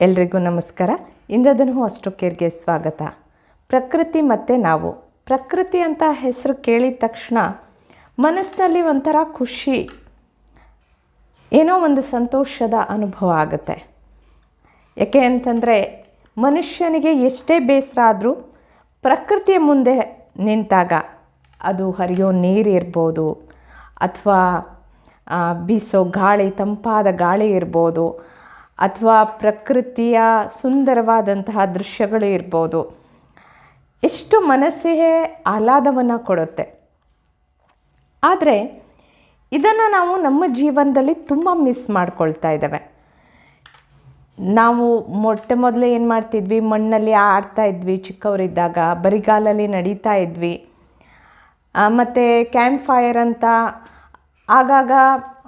ಎಲ್ರಿಗೂ ನಮಸ್ಕಾರ. ಇಂದದನು ಅಷ್ಟು ಕೇರ್ಗೆ ಸ್ವಾಗತ. ಪ್ರಕೃತಿ ಮತ್ತು ನಾವು. ಪ್ರಕೃತಿ ಅಂತ ಹೆಸರು ಕೇಳಿದ ತಕ್ಷಣ ಮನಸ್ಸಿನಲ್ಲಿ ಒಂಥರ ಖುಷಿ, ಏನೋ ಒಂದು ಸಂತೋಷದ ಅನುಭವ ಆಗುತ್ತೆ. ಯಾಕೆ ಅಂತಂದರೆ ಮನುಷ್ಯನಿಗೆ ಎಷ್ಟೇ ಬೇಸರ ಆದರೂ ಪ್ರಕೃತಿಯ ಮುಂದೆ ನಿಂತಾಗ ಅದು ಹರಿಯೋ ನೀರು ಇರ್ಬೋದು, ಅಥವಾ ಬೀಸೋ ಗಾಳಿ, ತಂಪಾದ ಗಾಳಿ ಇರ್ಬೋದು ಅಥವಾ ಪ್ರಕೃತಿಯ ಸುಂದರವಾದಂತಹ ದೃಶ್ಯಗಳು ಇರ್ಬೋದು. ಎಷ್ಟು ಮನಸ್ಸಿಗೆ ಆಹ್ಲಾದವನ್ನು ಕೊಡುತ್ತೆ. ಆದರೆ, ಇದನ್ನು ನಾವು ನಮ್ಮ ಜೀವನದಲ್ಲಿ ತುಂಬ ಮಿಸ್ ಮಾಡ್ಕೊಳ್ತಾ ಇದ್ದೇವೆ. ನಾವು ಮೊಟ್ಟ ಮೊದಲು ಏನು ಮಾಡ್ತಿದ್ವಿ, ಮಣ್ಣಲ್ಲಿ ಆಡ್ತಾ ಇದ್ವಿ, ಚಿಕ್ಕವರಿದ್ದಾಗ, ಬರಿಗಾಲಲ್ಲಿ ನಡೀತಾ ಇದ್ವಿ. ಮತ್ತು ಕ್ಯಾಂಪ್ ಫೈರ್ ಅಂತ ಆಗಾಗ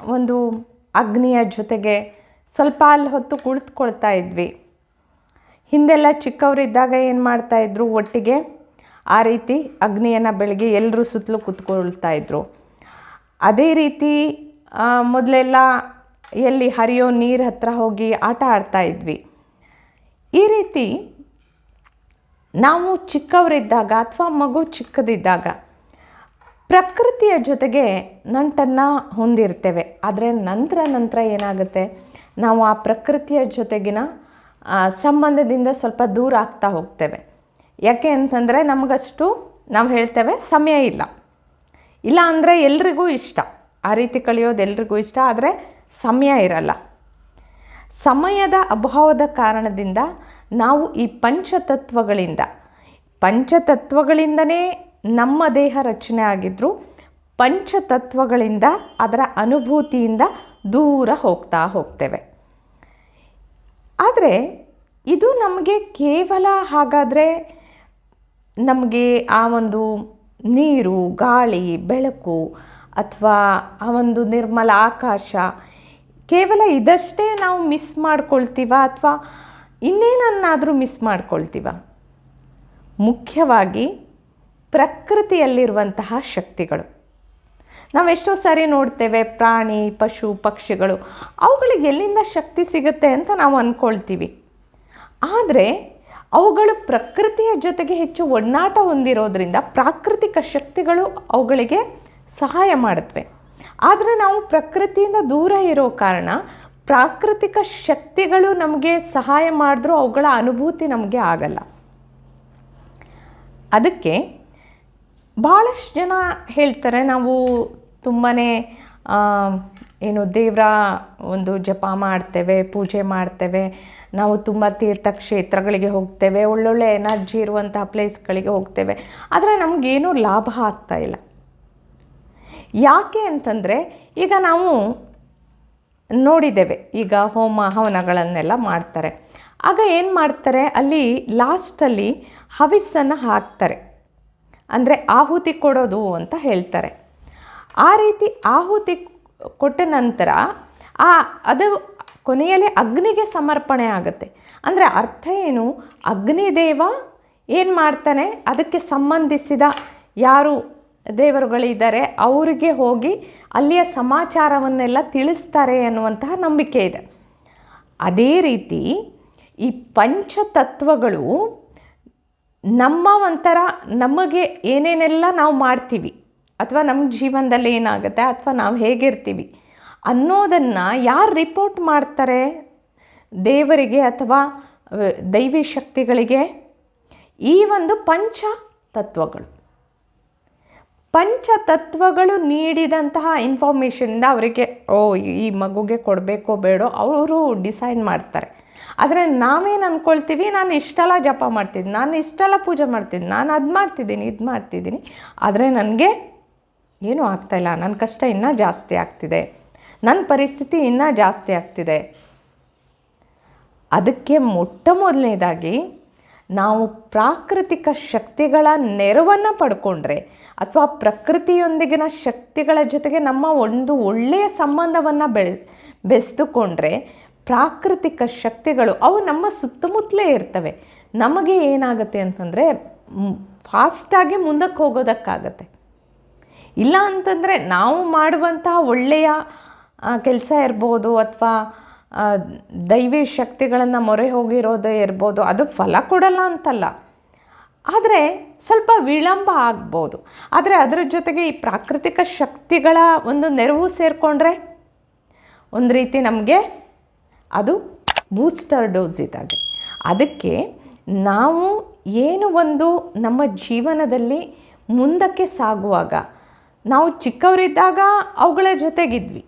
ಒಂದು ಅಗ್ನಿಯ ಜೊತೆಗೆ ಸ್ವಲ್ಪ ಅಲ್ಲಿ ಹೊತ್ತು ಕುಳಿತುಕೊಳ್ತಾ ಇದ್ವಿ. ಹಿಂದೆಲ್ಲ ಚಿಕ್ಕವರಿದ್ದಾಗ ಏನು ಮಾಡ್ತಾಯಿದ್ರು ಒಟ್ಟಿಗೆ ಆ ರೀತಿ ಅಗ್ನಿಯನ್ನು ಬೆಳಗ್ಗೆ ಎಲ್ಲರೂ ಸುತ್ತಲೂ ಕೂತ್ಕೊಳ್ತಾ ಇದ್ರು. ಅದೇ ರೀತಿ ಮೊದಲೆಲ್ಲ ಎಲ್ಲಿ ಹರಿಯೋ ನೀರು ಹತ್ರ ಹೋಗಿ ಆಟ ಆಡ್ತಾ ಇದ್ವಿ. ಈ ರೀತಿ ನಾವು ಚಿಕ್ಕವರಿದ್ದಾಗ ಅಥವಾ ಮಗು ಚಿಕ್ಕದಿದ್ದಾಗ ಪ್ರಕೃತಿಯ ಜೊತೆಗೆ ನಂಟನ್ನು ಹೊಂದಿರ್ತೇವೆ. ಆದರೆ ನಂತರ ನಂತರ ಏನಾಗುತ್ತೆ? ನಾವು ಆ ಪ್ರಕೃತಿಯ ಜೊತೆಗಿನ ಸಂಬಂಧದಿಂದ ಸ್ವಲ್ಪ ದೂರ ಆಗ್ತಾ ಹೋಗ್ತೇವೆ. ಯಾಕೆ ಅಂತಂದರೆ ನಮಗಷ್ಟು ನಾವು ಹೇಳ್ತೇವೆ ಸಮಯ ಇಲ್ಲ. ಇಲ್ಲ ಅಂದರೆ ಎಲ್ರಿಗೂ ಇಷ್ಟ. ಆ ರೀತಿ ಕಳೆಯೋದು ಎಲ್ರಿಗೂ ಇಷ್ಟ, ಆದರೆ ಸಮಯ ಇರಲ್ಲ. ಸಮಯದ ಅಭಾವದ ಕಾರಣದಿಂದ ನಾವು ಈ ಪಂಚತತ್ವಗಳಿಂದ, ಪಂಚತತ್ವಗಳಿಂದನೇ ನಮ್ಮ ದೇಹ ರಚನೆ ಆಗಿದ್ದರೂ ಪಂಚತತ್ವಗಳಿಂದ ಅದರ ಅನುಭೂತಿಯಿಂದ ದೂರ ಹೋಗ್ತಾ ಹೋಗ್ತೇವೆ. ಆದರೆ ಇದು ನಮಗೆ ಕೇವಲ ಹಾಗಾದರೆ ನಮಗೆ ಆ ಒಂದು ನೀರು, ಗಾಳಿ, ಬೆಳಕು ಅಥವಾ ಆ ಒಂದು ನಿರ್ಮಲ ಆಕಾಶ ಕೇವಲ ಇದಷ್ಟೇ ನಾವು ಮಿಸ್ ಮಾಡ್ಕೊಳ್ತೀವ ಅಥವಾ ಇನ್ನೇನನ್ನಾದರೂ ಮಿಸ್ ಮಾಡ್ಕೊಳ್ತೀವ? ಮುಖ್ಯವಾಗಿ ಪ್ರಕೃತಿಯಲ್ಲಿರುವಂತಹ ಶಕ್ತಿಗಳು. ನಾವೆಷ್ಟೋ ಸಾರಿ ನೋಡ್ತೇವೆ, ಪ್ರಾಣಿ, ಪಶು, ಪಕ್ಷಿಗಳು, ಅವುಗಳಿಗೆ ಎಲ್ಲಿಂದ ಶಕ್ತಿ ಸಿಗುತ್ತೆ ಅಂತ ನಾವು ಅಂದ್ಕೊಳ್ತೀವಿ ಆದರೆ, ಅವುಗಳು ಪ್ರಕೃತಿಯ ಜೊತೆಗೆ ಹೆಚ್ಚು ಒಡನಾಟ ಹೊಂದಿರೋದ್ರಿಂದ ಪ್ರಾಕೃತಿಕ ಶಕ್ತಿಗಳು ಅವುಗಳಿಗೆ ಸಹಾಯ ಮಾಡುತ್ತವೆ. ಆದರೆ ನಾವು ಪ್ರಕೃತಿಯಿಂದ ದೂರ ಇರೋ ಕಾರಣ ಪ್ರಾಕೃತಿಕ ಶಕ್ತಿಗಳು ನಮಗೆ ಸಹಾಯ ಮಾಡಿದ್ರೂ ಅವುಗಳ ಅನುಭೂತಿ ನಮಗೆ ಆಗಲ್ಲ. ಅದಕ್ಕೆ ಭಾಳಷ್ಟು ಜನ ಹೇಳ್ತಾರೆ, ನಾವು ತುಂಬಾ ಏನು ದೇವರ ಒಂದು ಜಪ ಮಾಡ್ತೇವೆ, ಪೂಜೆ ಮಾಡ್ತೇವೆ, ನಾವು ತುಂಬ ತೀರ್ಥಕ್ಷೇತ್ರಗಳಿಗೆ ಹೋಗ್ತೇವೆ, ಒಳ್ಳೊಳ್ಳೆ ಎನರ್ಜಿ ಇರುವಂತಹ ಪ್ಲೇಸ್ಗಳಿಗೆ ಹೋಗ್ತೇವೆ. ಆದರೆ ನಮಗೇನೂ ಲಾಭ ಆಗ್ತಾ ಇಲ್ಲ. ಯಾಕೆ ಅಂತಂದರೆ, ಈಗ ನಾವು ನೋಡಿದ್ದೇವೆ, ಈಗ ಹೋಮ ಹವನಗಳನ್ನೆಲ್ಲ ಮಾಡ್ತಾರೆ. ಆಗ ಏನು ಮಾಡ್ತಾರೆ, ಅಲ್ಲಿ ಲಾಸ್ಟಲ್ಲಿ ಹವಿಸ್ಸನ್ನು ಹಾಕ್ತಾರೆ. ಅಂದರೆ ಆಹುತಿ ಕೊಡೋದು ಅಂತ ಹೇಳ್ತಾರೆ. ಆ ರೀತಿ ಆಹುತಿ ಕೊಟ್ಟ ನಂತರ ಆ ಅದು ಕೊನೆಯಲ್ಲಿ ಅಗ್ನಿಗೆ ಸಮರ್ಪಣೆ ಆಗುತ್ತೆ. ಅಂದರೆ ಅರ್ಥ ಏನು? ಅಗ್ನಿದೇವ ಏನು ಮಾಡ್ತಾನೆ? ಅದಕ್ಕೆ ಸಂಬಂಧಿಸಿದ ಯಾರು ದೇವರುಗಳಿದ್ದಾರೆ, ಅವರಿಗೆ ಹೋಗಿ ಅಲ್ಲಿಯ ಸಮಾಚಾರವನ್ನೆಲ್ಲ ತಿಳಿಸ್ತಾರೆ ಅನ್ನುವಂತಹ ನಂಬಿಕೆ ಇದೆ. ಅದೇ ರೀತಿ ಈ ಪಂಚತತ್ವಗಳು ನಮ್ಮ ಒಂಥರ ನಮಗೆ ಏನೇನೆಲ್ಲ ನಾವು ಮಾಡ್ತೀವಿ ಅಥವಾ ನಮ್ಮ ಜೀವನದಲ್ಲಿ ಏನಾಗುತ್ತೆ ಅಥವಾ ನಾವು ಹೇಗಿರ್ತೀವಿ ಅನ್ನೋದನ್ನು ಯಾರು ರಿಪೋರ್ಟ್ ಮಾಡ್ತಾರೆ? ದೇವರಿಗೆ ಅಥವಾ ದೈವಿ ಶಕ್ತಿಗಳಿಗೆ? ಈ ಒಂದು ಪಂಚ ತತ್ವಗಳು. ಪಂಚತತ್ವಗಳು ನೀಡಿದಂತಹ ಇನ್ಫಾರ್ಮೇಷನಿಂದ ಅವರಿಗೆ, ಓ, ಈ ಮಗುಗೆ ಕೊಡಬೇಕೋ ಬೇಡೋ, ಅವರು ಡಿಸೈನ್ ಮಾಡ್ತಾರೆ. ಆದರೆ ನಾವೇನು ಅಂದ್ಕೊಳ್ತೀವಿ ನಾನು ಇಷ್ಟೆಲ್ಲ ಜಪ ಮಾಡ್ತಿದ್ದೀನಿ ನಾನು ಇಷ್ಟೆಲ್ಲ ಪೂಜೆ ಮಾಡ್ತಿದ್ದೀನಿ ನಾನು ಅದು ಮಾಡ್ತಿದ್ದೀನಿ ಇದು ಮಾಡ್ತಿದ್ದೀನಿ ಆದರೆ ನನಗೆ ಏನೂ ಆಗ್ತಾಯಿಲ್ಲ ನನ್ನ ಕಷ್ಟ ಇನ್ನೂ ಜಾಸ್ತಿ ಆಗ್ತಿದೆ. ನನ್ನ ಪರಿಸ್ಥಿತಿ ಇನ್ನೂ ಜಾಸ್ತಿ ಆಗ್ತಿದೆ. ಅದಕ್ಕೆ ಮೊಟ್ಟ ಮೊದಲನೇದಾಗಿ ನಾವು ಪ್ರಾಕೃತಿಕ ಶಕ್ತಿಗಳ ನೆರವನ್ನು ಪಡ್ಕೊಂಡ್ರೆ ಅಥವಾ ಪ್ರಕೃತಿಯೊಂದಿಗಿನ ಶಕ್ತಿಗಳ ಜೊತೆಗೆ ನಮ್ಮ ಒಂದು ಒಳ್ಳೆಯ ಸಂಬಂಧವನ್ನು ಬೆಳೆ ಬೆಳೆದುಕೊಂಡ್ರೆ ಪ್ರಾಕೃತಿಕ ಶಕ್ತಿಗಳು, ಅವು ನಮ್ಮ ಸುತ್ತಮುತ್ತಲೇ ಇರ್ತವೆ. ನಮಗೆ ಏನಾಗುತ್ತೆ ಅಂತಂದರೆ ಫಾಸ್ಟಾಗಿ ಮುಂದಕ್ಕೆ ಹೋಗೋದಕ್ಕಾಗತ್ತೆ. ಇಲ್ಲ ಅಂತಂದರೆ, ನಾವು ಮಾಡುವಂತಹ ಒಳ್ಳೆಯ ಕೆಲಸ ಇರ್ಬೋದು ಅಥವಾ ದೈವಿ ಶಕ್ತಿಗಳನ್ನು ಮೊರೆ ಹೋಗಿರೋದೇ ಇರ್ಬೋದು, ಅದು ಫಲ ಕೊಡಲ್ಲ ಅಂತಲ್ಲ. ಆದರೆ, ಸ್ವಲ್ಪ ವಿಳಂಬ ಆಗ್ಬೋದು. ಆದರೆ ಅದರ ಜೊತೆಗೆ ಈ ಪ್ರಾಕೃತಿಕ ಶಕ್ತಿಗಳ ಒಂದು ನೆರವು ಸೇರಿಕೊಂಡ್ರೆ, ಒಂದು ರೀತಿ ನಮಗೆ ಅದು ಬೂಸ್ಟರ್ ಡೋಸ್ ಇದ್ದಾಗೆ ಅದಕ್ಕೆ ನಾವು ಏನು ಒಂದು ನಮ್ಮ ಜೀವನದಲ್ಲಿ ಮುಂದಕ್ಕೆ ಸಾಗುವಾಗ, ನಾವು ಚಿಕ್ಕವರಿದ್ದಾಗ ಅವುಗಳ ಜೊತೆಗಿದ್ವಿ.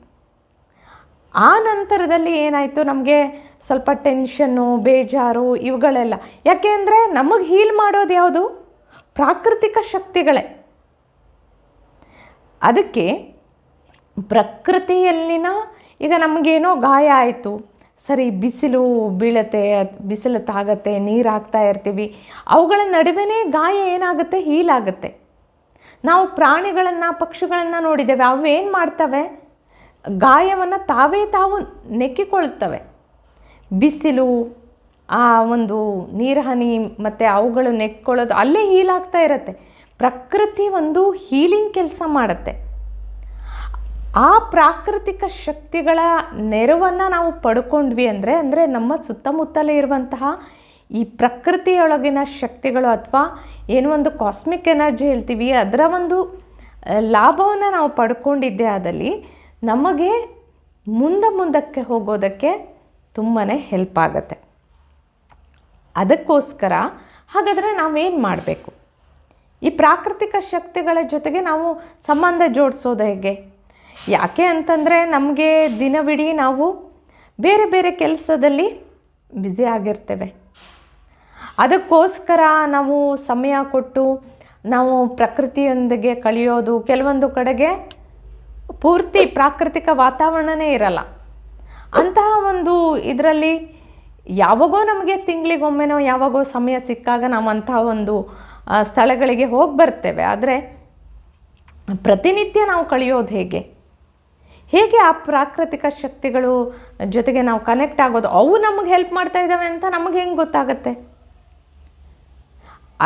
ಆ ನಂತರದಲ್ಲಿ ಏನಾಯಿತು ನಮಗೆ ಸ್ವಲ್ಪ ಟೆನ್ಷನ್ನು ಬೇಜಾರು ಇವುಗಳೆಲ್ಲ. ಯಾಕೆ ಅಂದರೆ ನಮಗೆ ಹೀಲ್ ಮಾಡೋದು ಯಾವುದು? ಪ್ರಾಕೃತಿಕ ಶಕ್ತಿಗಳೇ. ಅದಕ್ಕೆ ಪ್ರಕೃತಿಯಲ್ಲಿನ ಈಗ ನಮಗೇನೋ ಗಾಯ ಆಯಿತು ಸರಿ, ಬಿಸಿಲು ಬೀಳತ್ತೆ, ಬಿಸಿಲು ತಾಗತ್ತೆ, ನೀರು ಹಾಕ್ತಾ ಇರ್ತೀವಿ. ಅವುಗಳ ನಡುವೆನೇ ಗಾಯ ಏನಾಗುತ್ತೆ? ಹೀಲ್ ಆಗುತ್ತೆ ನಾವು ಪ್ರಾಣಿಗಳನ್ನು, ಪಕ್ಷಿಗಳನ್ನು ನೋಡಿದ್ದೇವೆ. ಅವೇನು ಮಾಡ್ತವೆ? ಗಾಯವನ್ನು ತಾವೇ ತಾವು ನೆಕ್ಕಿಕೊಳ್ಳುತ್ತವೆ. ಬಿಸಿಲು, ಆ ಒಂದು ನೀರು ಹನಿ ಮತ್ತು ಅವುಗಳು ನೆಕ್ಕೊಳ್ಳೋದು ಅಲ್ಲೇ ಹೀಲ್ ಆಗ್ತಾ ಇರುತ್ತೆ. ಪ್ರಕೃತಿ ಒಂದು ಹೀಲಿಂಗ್ ಕೆಲಸ ಮಾಡುತ್ತೆ. ಆ ಪ್ರಾಕೃತಿಕ ಶಕ್ತಿಗಳ ನೆರವನ್ನು ನಾವು ಪಡ್ಕೊಂಡ್ವಿ ಅಂದರೆ ಅಂದರೆ ನಮ್ಮ ಸುತ್ತಮುತ್ತಲೇ ಇರುವಂತಹ ಈ ಪ್ರಕೃತಿಯೊಳಗಿನ ಶಕ್ತಿಗಳು ಅಥವಾ ಏನು ಒಂದು ಕಾಸ್ಮಿಕ್ ಎನರ್ಜಿ ಹೇಳ್ತೀವಿ, ಅದರ ಒಂದು ಲಾಭವನ್ನು ನಾವು ಪಡ್ಕೊಂಡಿದ್ದೆ ಆದಲ್ಲಿ ನಮಗೆ ಮುಂದೆ ಮುಂದಕ್ಕೆ ಹೋಗೋದಕ್ಕೆ ತುಂಬಾ ಹೆಲ್ಪ್ ಆಗುತ್ತೆ. ಅದಕ್ಕೋಸ್ಕರ ಹಾಗಾದರೆ ನಾವೇನು ಮಾಡಬೇಕು? ಈ ಪ್ರಾಕೃತಿಕ ಶಕ್ತಿಗಳ ಜೊತೆಗೆ ನಾವು ಸಂಬಂಧ ಜೋಡಿಸೋದು ಹೇಗೆ? ಯಾಕೆ ಅಂತಂದರೆ ನಮಗೆ ದಿನವಿಡೀ ನಾವು ಬೇರೆ ಬೇರೆ ಕೆಲಸದಲ್ಲಿ ಬ್ಯುಸಿ ಆಗಿರ್ತೇವೆ. ಅದಕ್ಕೋಸ್ಕರ ನಾವು ಸಮಯ ಕೊಟ್ಟು ನಾವು ಪ್ರಕೃತಿಯೊಂದಿಗೆ ಕಳೆಯೋದು ಕೆಲವೊಂದು ಕಡೆಗೆ ಪೂರ್ತಿ ಪ್ರಾಕೃತಿಕ ವಾತಾವರಣನೇ ಇರಲ್ಲ. ಅಂತಹ ಒಂದು ಇದರಲ್ಲಿ ಯಾವಾಗೋ ನಮಗೆ ತಿಂಗಳಿಗೊಮ್ಮೆನೋ ಯಾವಾಗೋ ಸಮಯ ಸಿಕ್ಕಾಗ ನಾವು ಅಂತಹ ಒಂದು ಸ್ಥಳಗಳಿಗೆ ಹೋಗಿ ಬರ್ತೇವೆ. ಆದರೆ ಪ್ರತಿನಿತ್ಯ ನಾವು ಕಳೆಯೋದು ಹೇಗೆ? ಹೇಗೆ ಆ ಪ್ರಾಕೃತಿಕ ಶಕ್ತಿಗಳು ಜೊತೆಗೆ ನಾವು ಕನೆಕ್ಟ್ ಆಗೋದು? ಅವು ನಮಗೆ ಹೆಲ್ಪ್ ಮಾಡ್ತಾ ಇದ್ದಾವೆ ಅಂತ ನಮಗೆ ಹೆಂಗೆ ಗೊತ್ತಾಗುತ್ತೆ?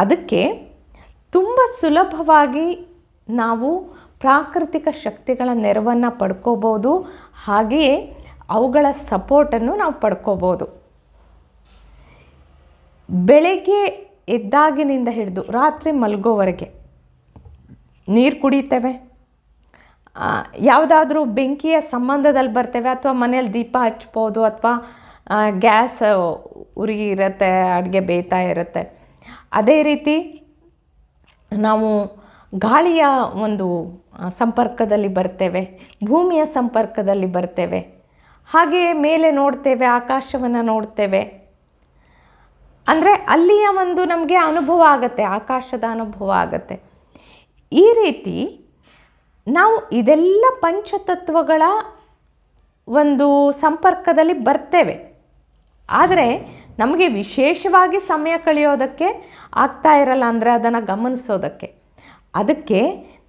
ಅದಕ್ಕೆ ತುಂಬ ಸುಲಭವಾಗಿ ನಾವು ಪ್ರಾಕೃತಿಕ ಶಕ್ತಿಗಳ ನೆರವನ್ನು ಪಡ್ಕೋಬೋದು, ಹಾಗೆಯೇ ಅವುಗಳ ಸಪೋರ್ಟನ್ನು ನಾವು ಪಡ್ಕೋಬೋದು. ಬೆಳಗ್ಗೆ ಎದ್ದಾಗಿನಿಂದ ಹಿಡಿದು ರಾತ್ರಿ ಮಲಗೋವರೆಗೆ ನೀರು ಕುಡಿತೇವೆ. ಯಾವುದಾದ್ರೂ ಬೆಂಕಿಯ ಸಂಬಂಧದಲ್ಲಿ ಬರ್ತೇವೆ ಅಥವಾ ಮನೇಲಿ ದೀಪ ಹಚ್ಬೋದು ಅಥವಾ ಗ್ಯಾಸ್ ಉರಿ ಇರುತ್ತೆ, ಅಡುಗೆ ಬೇಯ್ತಾ ಇರುತ್ತೆ. ಅದೇ ರೀತಿ ನಾವು ಗಾಳಿಯ ಒಂದು ಸಂಪರ್ಕದಲ್ಲಿ ಬರ್ತೇವೆ, ಭೂಮಿಯ ಸಂಪರ್ಕದಲ್ಲಿ ಬರ್ತೇವೆ. ಹಾಗೆಯೇ ಮೇಲೆ ನೋಡ್ತೇವೆ, ಆಕಾಶವನ್ನು ನೋಡ್ತೇವೆ. ಅಂದರೆ ಅಲ್ಲಿಯ ಒಂದು ನಮಗೆ ಅನುಭವ ಆಗುತ್ತೆ, ಆಕಾಶದ ಅನುಭವ ಆಗುತ್ತೆ. ಈ ರೀತಿ ನಾವು ಇದೆಲ್ಲ ಪಂಚತತ್ವಗಳ ಒಂದು ಸಂಪರ್ಕದಲ್ಲಿ ಬರ್ತೇವೆ. ಆದರೆ ನಮಗೆ ವಿಶೇಷವಾಗಿ ಸಮಯ ಕಳೆಯೋದಕ್ಕೆ ಆಗ್ತಾ ಇರಲ್ಲ ಅಂದರೆ ಅದನ್ನು ಗಮನಿಸೋದಕ್ಕೆ. ಅದಕ್ಕೆ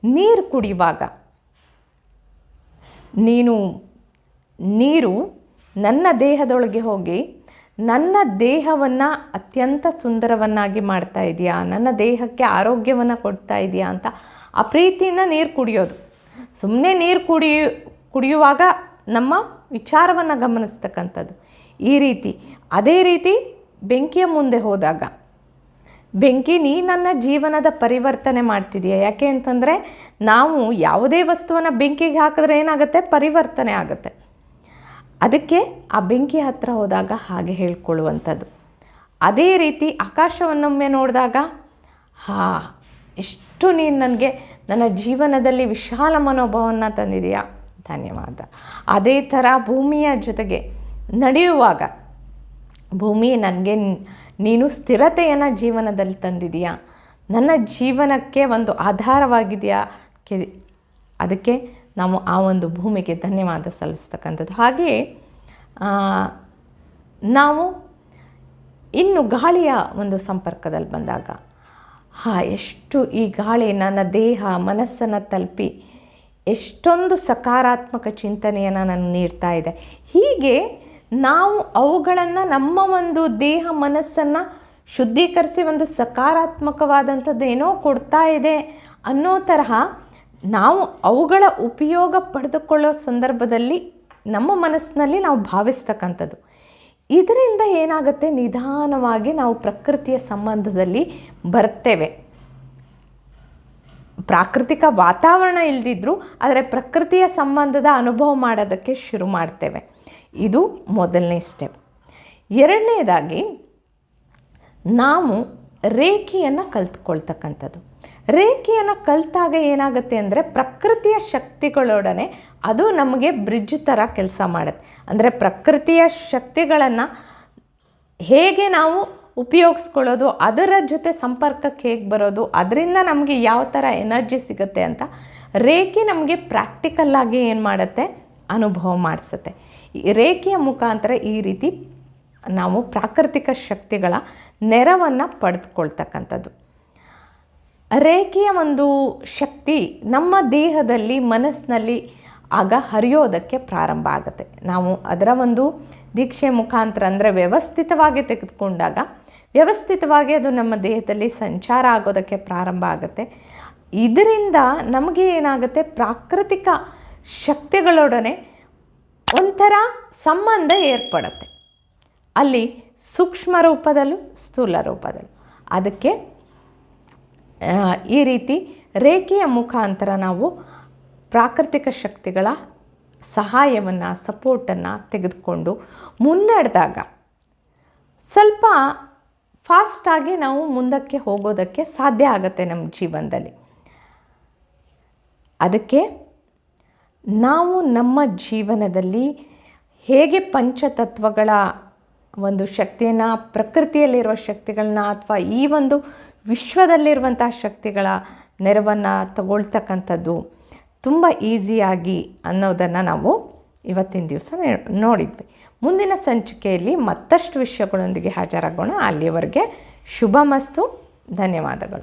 ನೀರು ಕುಡಿಯುವಾಗ. ನೀನು, ನೀರು ನನ್ನ ದೇಹದೊಳಗೆ ಹೋಗಿ ನನ್ನ ದೇಹವನ್ನು ಅತ್ಯಂತ ಸುಂದರವನ್ನಾಗಿ ಮಾಡ್ತಾ ಇದೆಯಾ? ನನ್ನ ದೇಹಕ್ಕೆ ಆರೋಗ್ಯವನ್ನು ಕೊಡ್ತಾ ಇದೆಯಾ ಅಂತ ಆ ಪ್ರೀತಿಯಿಂದ ನೀರು ಕುಡಿಯೋದು. ಸುಮ್ಮನೆ ನೀರು ಕುಡಿ, ಕುಡಿಯುವಾಗ ನಮ್ಮ ವಿಚಾರವನ್ನು ಗಮನಿಸ್ತಕ್ಕಂಥದ್ದು. ಈ ರೀತಿ, ಅದೇ ರೀತಿ ಬೆಂಕಿಯ ಮುಂದೆ ಹೋದಾಗ, ಬೆಂಕಿ ನೀ ನನ್ನ ಜೀವನದ ಪರಿವರ್ತನೆ ಮಾಡ್ತಿದೀಯ? ಯಾಕೆ ಅಂತಂದರೆ ನಾವು ಯಾವುದೇ ವಸ್ತುವನ್ನು ಬೆಂಕಿಗೆ ಹಾಕಿದ್ರೆ ಏನಾಗುತ್ತೆ? ಪರಿವರ್ತನೆ ಆಗುತ್ತೆ. ಅದಕ್ಕೆ ಆ ಬೆಂಕಿ ಹತ್ರ ಹೋದಾಗ ಹಾಗೆ ಹೇಳ್ಕೊಳ್ಳುವಂಥದ್ದು. ಅದೇ ರೀತಿ ಆಕಾಶವನ್ನೊಮ್ಮೆ ನೋಡಿದಾಗ, ಹಾ ಎಷ್ಟು ನೀನು ನನಗೆ ನನ್ನ ಜೀವನದಲ್ಲಿ ವಿಶಾಲ ಮನೋಭಾವವನ್ನು ತಂದಿದೆಯಾ. ಧನ್ಯವಾದ. ಅದೇ ಥರ ಭೂಮಿಯ ಜೊತೆಗೆ ನಡೆಯುವಾಗ ಭೂಮಿ ನನಗೆ ನೀನು ಸ್ಥಿರತೆಯನ್ನು ಜೀವನದಲ್ಲಿ ತಂದಿದೆಯಾ. ನನ್ನ ಜೀವನಕ್ಕೆ ಒಂದು ಆಧಾರವಾಗಿದೆಯಾ? ಕೆ, ಅದಕ್ಕೆ ನಾವು ಆ ಒಂದು ಭೂಮಿಗೆ ಧನ್ಯವಾದ ಸಲ್ಲಿಸ್ತಕ್ಕಂಥದ್ದು. ಹಾಗೆಯೇ ನಾವು ಇನ್ನು ಗಾಳಿಯ ಒಂದು ಸಂಪರ್ಕದಲ್ಲಿ ಬಂದಾಗ ಹಾ, ಎಷ್ಟು ಈ ಗಾಳಿ ನನ್ನ ದೇಹ, ಮನಸ್ಸನ್ನು ತಲುಪಿ, ಎಷ್ಟೊಂದು ಸಕಾರಾತ್ಮಕ ಚಿಂತನೆಯನ್ನು ನಾನು ನೀಡ್ತಾ ಇದೆ. ಹೀಗೆ ನಾವು ಅವುಗಳನ್ನು ನಮ್ಮ ಒಂದು ದೇಹ, ಮನಸ್ಸನ್ನು ಶುದ್ಧೀಕರಿಸಿ ಒಂದು ಸಕಾರಾತ್ಮಕವಾದಂಥದ್ದು ಏನೋ ಕೊಡ್ತಾ ಇದೆ ಅನ್ನೋ ತರಹ ನಾವು ಅವುಗಳ ಉಪಯೋಗ ಪಡೆದುಕೊಳ್ಳೋ ಸಂದರ್ಭದಲ್ಲಿ ನಮ್ಮ ಮನಸ್ಸಿನಲ್ಲಿ ನಾವು ಭಾವಿಸ್ತಕ್ಕಂಥದ್ದು. ಇದರಿಂದ ಏನಾಗುತ್ತೆ? ನಿಧಾನವಾಗಿ ನಾವು ಪ್ರಕೃತಿಯ ಸಂಬಂಧದಲ್ಲಿ ಬರ್ತೇವೆ. ಪ್ರಾಕೃತಿಕ ವಾತಾವರಣ ಇಲ್ದಿದ್ರೂ ಆದರೆ ಪ್ರಕೃತಿಯ ಸಂಬಂಧದ ಅನುಭವ ಮಾಡೋದಕ್ಕೆ ಶುರು ಮಾಡ್ತೇವೆ. ಇದು ಮೊದಲನೇ ಸ್ಟೆಪ್ ಎರಡನೇದಾಗಿ, ನಾವು ರೇಖೆಯನ್ನು ಕಲ್ತ್ಕೊಳ್ತಕ್ಕಂಥದ್ದು. ರೇಖೆಯನ್ನು ಕಲಿತಾಗ ಏನಾಗುತ್ತೆ ಅಂದರೆ ಪ್ರಕೃತಿಯ ಶಕ್ತಿಗಳೊಡನೆ ಅದು ನಮಗೆ ಬ್ರಿಡ್ಜ್ ಥರ ಕೆಲಸ ಮಾಡುತ್ತೆ. ಅಂದರೆ ಪ್ರಕೃತಿಯ ಶಕ್ತಿಗಳನ್ನು ಹೇಗೆ ನಾವು ಉಪಯೋಗಿಸ್ಕೊಳ್ಳೋದು, ಅದರ ಜೊತೆ ಸಂಪರ್ಕಕ್ಕೆ ಹೇಗೆ ಬರೋದು, ಅದರಿಂದ ನಮಗೆ ಯಾವ ಥರ ಎನರ್ಜಿ ಸಿಗುತ್ತೆ ಅಂತ ರೇಖೆ ನಮಗೆ ಪ್ರಾಕ್ಟಿಕಲ್ಲಾಗಿ ಏನು ಮಾಡುತ್ತೆ? ಅನುಭವ ಮಾಡಿಸುತ್ತೆ. ರೇಖೆಯ ಮುಖಾಂತರ ಈ ರೀತಿ ನಾವು ಪ್ರಾಕೃತಿಕ ಶಕ್ತಿಗಳ ನೆರವನ್ನು ಪಡೆದುಕೊಳ್ತಕ್ಕಂಥದ್ದು. ರೇಖೆಯ ಒಂದು ಶಕ್ತಿ ನಮ್ಮ ದೇಹದಲ್ಲಿ, ಮನಸ್ಸಿನಲ್ಲಿ ಆಗ ಹರಿಯೋದಕ್ಕೆ ಪ್ರಾರಂಭ ಆಗುತ್ತೆ. ನಾವು ಅದರ ಒಂದು ದೀಕ್ಷೆ ಮುಖಾಂತರ ಅಂದರೆ ವ್ಯವಸ್ಥಿತವಾಗಿ ತೆಗೆದುಕೊಂಡಾಗ ವ್ಯವಸ್ಥಿತವಾಗಿ ಅದು ನಮ್ಮ ದೇಹದಲ್ಲಿ ಸಂಚಾರ ಆಗೋದಕ್ಕೆ ಪ್ರಾರಂಭ ಆಗುತ್ತೆ. ಇದರಿಂದ ನಮಗೆ ಏನಾಗುತ್ತೆ? ಪ್ರಾಕೃತಿಕ ಶಕ್ತಿಗಳೊಡನೆ ಒಂಥರ ಸಂಬಂಧ ಏರ್ಪಡುತ್ತೆ. ಅಲ್ಲಿ ಸೂಕ್ಷ್ಮ ರೂಪದಲ್ಲೂ ಸ್ಥೂಲ ರೂಪದಲ್ಲೂ. ಅದಕ್ಕೆ ಈ ರೀತಿ ರೇಖೆಯ ಮುಖಾಂತರ ನಾವು ಪ್ರಾಕೃತಿಕ ಶಕ್ತಿಗಳ ಸಹಾಯವನ್ನು ಸಪೋರ್ಟನ್ನು ತೆಗೆದುಕೊಂಡು ಮುನ್ನಡೆದಾಗ ಸ್ವಲ್ಪ ಫಾಸ್ಟಾಗಿ ನಾವು ಮುಂದಕ್ಕೆ ಹೋಗೋದಕ್ಕೆ ಸಾಧ್ಯ ಆಗುತ್ತೆ ನಮ್ಮ ಜೀವನದಲ್ಲಿ. ಅದಕ್ಕೆ ನಾವು ನಮ್ಮ ಜೀವನದಲ್ಲಿ ಹೇಗೆ ಪಂಚತತ್ವಗಳ ಒಂದು ಶಕ್ತಿಯನ್ನು, ಪ್ರಕೃತಿಯಲ್ಲಿರುವ ಶಕ್ತಿಗಳನ್ನ ಅಥವಾ ಈ ಒಂದು ವಿಶ್ವದಲ್ಲಿರುವಂತಹ ಶಕ್ತಿಗಳ ನೆರವನ್ನು ತಗೊಳ್ತಕ್ಕಂಥದ್ದು ತುಂಬ ಈಸಿಯಾಗಿ ಅನ್ನೋದನ್ನು ನಾವು ಇವತ್ತಿನ ದಿವಸ ನೋಡಿದ್ವಿ. ಮುಂದಿನ ಸಂಚಿಕೆಯಲ್ಲಿ ಮತ್ತಷ್ಟು ವಿಷಯಗಳೊಂದಿಗೆ ಹಾಜರಾಗೋಣ. ಅಲ್ಲಿಯವರೆಗೆ ಶುಭ ಮಸ್ತು ಧನ್ಯವಾದಗಳು.